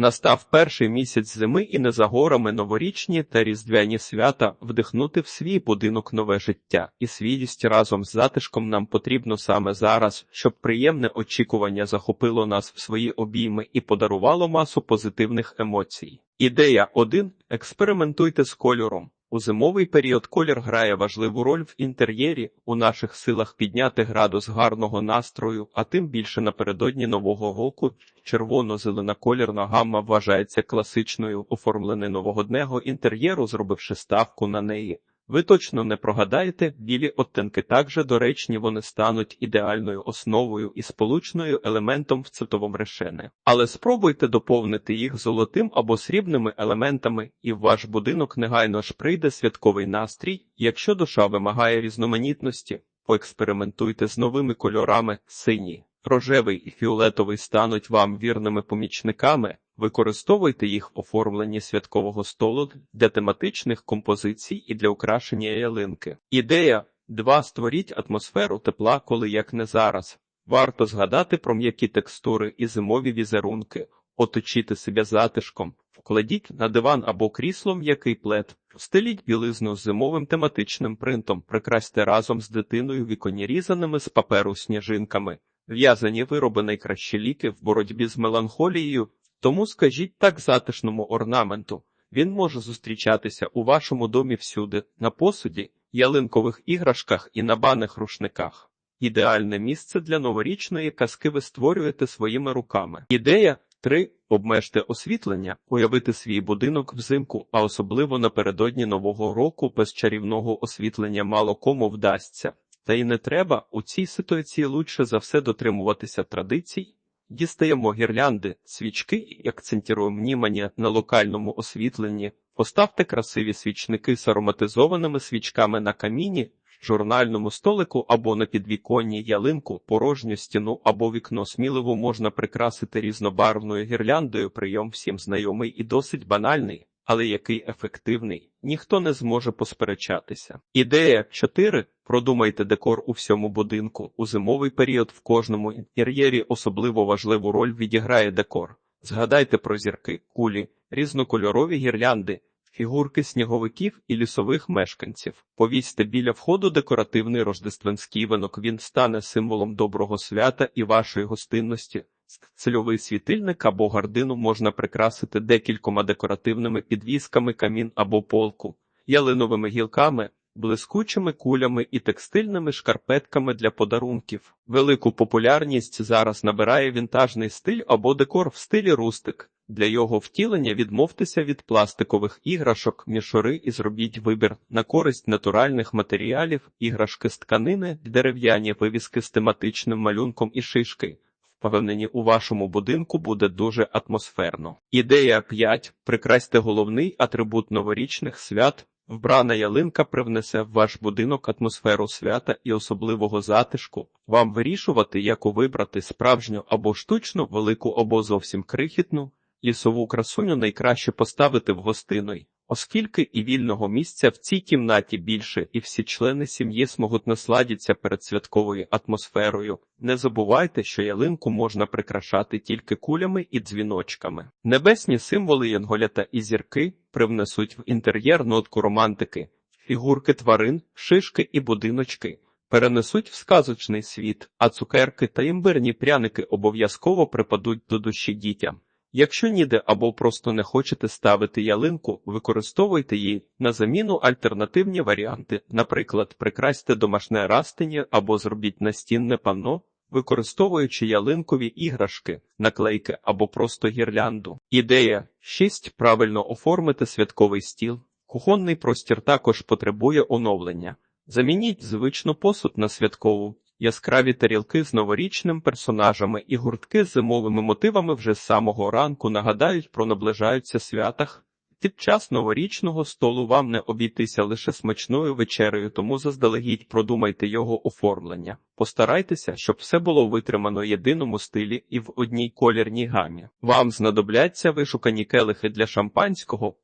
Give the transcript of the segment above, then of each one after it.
Настав перший місяць зими і не за горами новорічні та різдвяні свята вдихнути в свій будинок нове життя і свідість разом з затишком нам потрібно саме зараз, щоб приємне очікування захопило нас в свої обійми і подарувало масу позитивних емоцій. Ідея 1. Експериментуйте з кольором. У зимовий період колір грає важливу роль в інтер'єрі, у наших силах підняти градус гарного настрою, а тим більше напередодні нового року червоно-зелена колірна гамма вважається класичною оформлення новогоднего інтер'єру, зробивши ставку на неї. Ви точно не прогадаєте, білі оттенки також доречні вони стануть ідеальною основою і сполучною елементом в цитовому решене. Але спробуйте доповнити їх золотим або срібними елементами, і в ваш будинок негайно ж прийде святковий настрій. Якщо душа вимагає різноманітності, поекспериментуйте з новими кольорами синій. Рожевий і фіолетовий стануть вам вірними помічниками, використовуйте їх в оформленні святкового столу для тематичних композицій і для украшення ялинки. Ідея 2. Створіть атмосферу тепла, коли як не зараз. Варто згадати про м'які текстури і зимові візерунки, оточити себе затишком, вкладіть на диван або крісло м'який плед, стеліть білизну з зимовим тематичним принтом, прикрасьте разом з дитиною віконі різаними з паперу сніжинками. В'язані вироби найкращі ліки в боротьбі з меланхолією, тому скажіть так затишному орнаменту. Він може зустрічатися у вашому домі всюди, на посуді, ялинкових іграшках і на баних рушниках. Ідеальне місце для новорічної казки ви створюєте своїми руками. Ідея 3. Обмежте освітлення, уявити свій будинок взимку, а особливо напередодні нового року без чарівного освітлення мало кому вдасться. Та й не треба у цій ситуації лучше за все дотримуватися традицій. Дістаємо гірлянди, свічки і акцентуємо внімання на локальному освітленні. Поставте красиві свічники з ароматизованими свічками на каміні, журнальному столику або на підвіконні ялинку, порожню стіну або вікно сміливо можна прикрасити різнобарвною гірляндою. Прийом всім знайомий і досить банальний, але який ефективний, ніхто не зможе посперечатися. Ідея 4. Продумайте декор у всьому будинку. У зимовий період в кожному інтер'єрі особливо важливу роль відіграє декор. Згадайте про зірки, кулі, різнокольорові гірлянди, фігурки сніговиків і лісових мешканців. Повісьте біля входу декоративний рождественський винок. Він стане символом доброго свята і вашої гостинності. Цільовий світильник або гардину можна прикрасити декількома декоративними підвісками камін або полку, ялиновими гілками, блискучими кулями і текстильними шкарпетками для подарунків. Велику популярність зараз набирає вінтажний стиль або декор в стилі рустик. Для його втілення відмовтеся від пластикових іграшок, мішори і зробіть вибір на користь натуральних матеріалів, іграшки з тканини, дерев'яні вивіски з тематичним малюнком і шишки. Впевнені, у вашому будинку буде дуже атмосферно. Ідея 5. Прикрасьте головний атрибут новорічних свят. Вбрана ялинка привнесе в ваш будинок атмосферу свята і особливого затишку. Вам вирішувати, яку вибрати справжню або штучну, велику або зовсім крихітну. Лісову красуню найкраще поставити в гостиной, оскільки і вільного місця в цій кімнаті більше, і всі члени сім'ї зможуть насладитися перед святковою атмосферою. Не забувайте, що ялинку можна прикрашати тільки кулями і дзвіночками. Небесні символи янголята і зірки привнесуть в інтер'єр нотку романтики, фігурки тварин, шишки і будиночки. Перенесуть в сказочний світ, а цукерки та імбирні пряники обов'язково припадуть до душі дітям. Якщо ніде або просто не хочете ставити ялинку, використовуйте її на заміну альтернативні варіанти, наприклад, прикрасьте домашнє растення або зробіть настінне панно, використовуючи ялинкові іграшки, наклейки або просто гірлянду. Ідея 6. Правильно оформити святковий стіл. Кухонний простір також потребує оновлення. Замініть звичну посуд на святкову. Яскраві тарілки з новорічним персонажами і гуртки з зимовими мотивами вже з самого ранку нагадають про наближаються святах. Під час новорічного столу вам не обійтися лише смачною вечерею, тому заздалегідь продумайте його оформлення. Постарайтеся, щоб все було витримано в єдиному стилі і в одній колірній гамі. Вам знадобляться вишукані келихи для шампанського,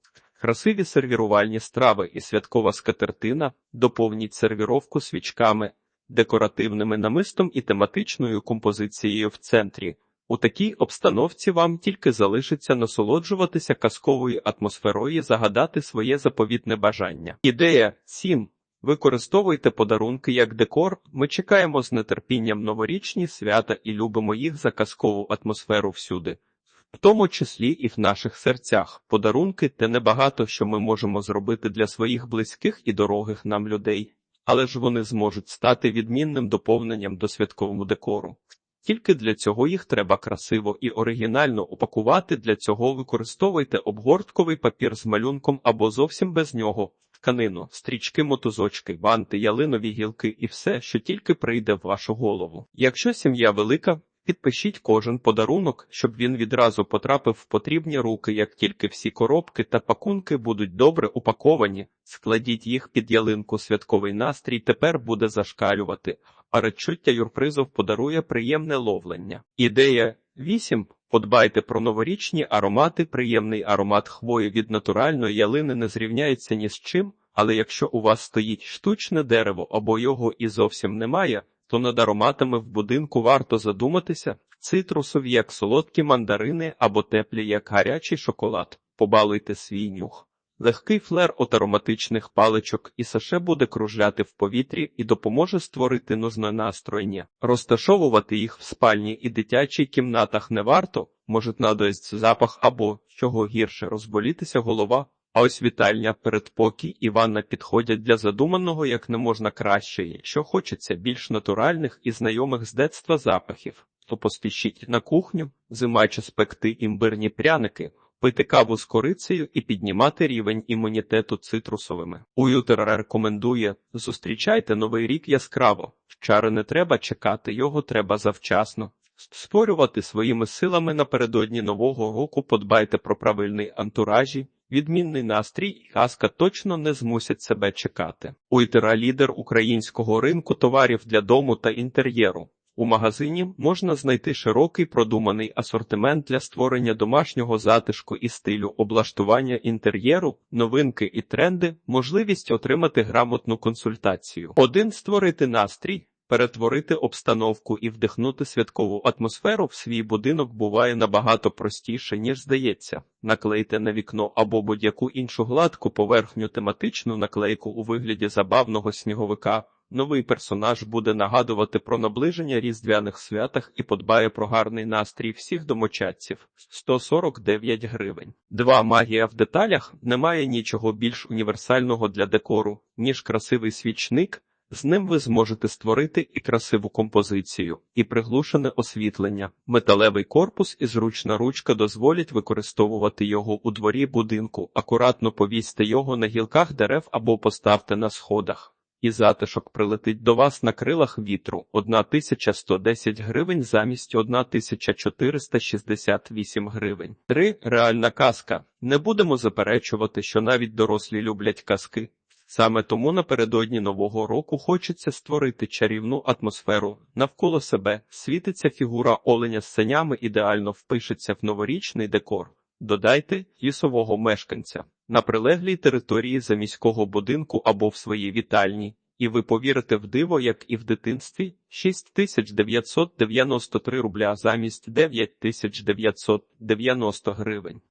красиві сервірувальні страви і святкова скатертина, доповніть сервіровку свічками декоративними намистом і тематичною композицією в центрі. У такій обстановці вам тільки залишиться насолоджуватися казковою атмосферою і загадати своє заповітне бажання. Ідея 7. Використовуйте подарунки як декор. Ми чекаємо з нетерпінням новорічні свята і любимо їх за казкову атмосферу всюди. В тому числі і в наших серцях. Подарунки те небагато, що ми можемо зробити для своїх близьких і дорогих нам людей, але ж вони зможуть стати відмінним доповненням до святковому декору. Тільки для цього їх треба красиво і оригінально упакувати. Для цього використовуйте обгортковий папір з малюнком або зовсім без нього, тканину, стрічки, мотузочки, банти, ялинові гілки і все, що тільки прийде в вашу голову. Якщо сім'я велика, підпишіть кожен подарунок, щоб він відразу потрапив в потрібні руки, як тільки всі коробки та пакунки будуть добре упаковані, складіть їх під ялинку. Святковий настрій тепер буде зашкалювати, а речуття юрпризов подарує приємне ловлення. Ідея 8. Подбайте про новорічні аромати. Приємний аромат хвої від натуральної ялини не зрівняється ні з чим, але якщо у вас стоїть штучне дерево або його і зовсім немає, то над ароматами в будинку варто задуматися. Цитрусові, як солодкі мандарини або теплі, як гарячий шоколад. Побалуйте свій нюх. Легкий флер от ароматичних паличок і саше буде кружляти в повітрі і допоможе створити нужне настроєння. Розташовувати їх в спальні і дитячій кімнатах не варто, може надоїсть запах або, чого гірше, розболітися голова. А ось вітальня, передпокій і ванна підходять для задуманого як не можна краще, якщо хочеться більш натуральних і знайомих з детства запахів, то поспішіть на кухню, зима час пекти імбирні пряники, пити каву з корицею і піднімати рівень імунітету цитрусовими. Уютер рекомендує зустрічайте новий рік яскраво. Чари не треба чекати, його треба завчасно. Створювати своїми силами напередодні нового року подбайте про правильний антуражі, відмінний настрій і казка точно не змусять себе чекати. Уйтера лідер українського ринку товарів для дому та інтер'єру. У магазині можна знайти широкий продуманий асортимент для створення домашнього затишку і стилю облаштування інтер'єру, новинки і тренди, можливість отримати грамотну консультацію. Один створити настрій. Перетворити обстановку і вдихнути святкову атмосферу в свій будинок буває набагато простіше, ніж здається. Наклейте на вікно або будь-яку іншу гладку поверхню тематичну наклейку у вигляді забавного сніговика. Новий персонаж буде нагадувати про наближення різдвяних святах і подбає про гарний настрій всіх домочадців. 149 гривень. 2. Магія в деталях немає нічого більш універсального для декору, ніж красивий свічник. З ним ви зможете створити і красиву композицію, і приглушене освітлення. Металевий корпус і зручна ручка дозволять використовувати його у дворі будинку. Акуратно повісьте його на гілках дерев або поставте на сходах. І затишок прилетить до вас на крилах вітру 1110 гривень замість 1468 гривень. 3. Реальна казка. Не будемо заперечувати, що навіть дорослі люблять казки. Саме тому напередодні нового року хочеться створити чарівну атмосферу навколо себе. Світиться фігура оленя з синями ідеально впишеться в новорічний декор. Додайте лісового мешканця на прилеглій території заміського будинку або в своїй вітальні, і ви повірите в диво, як і в дитинстві 6993 рубля замість 9990 гривень.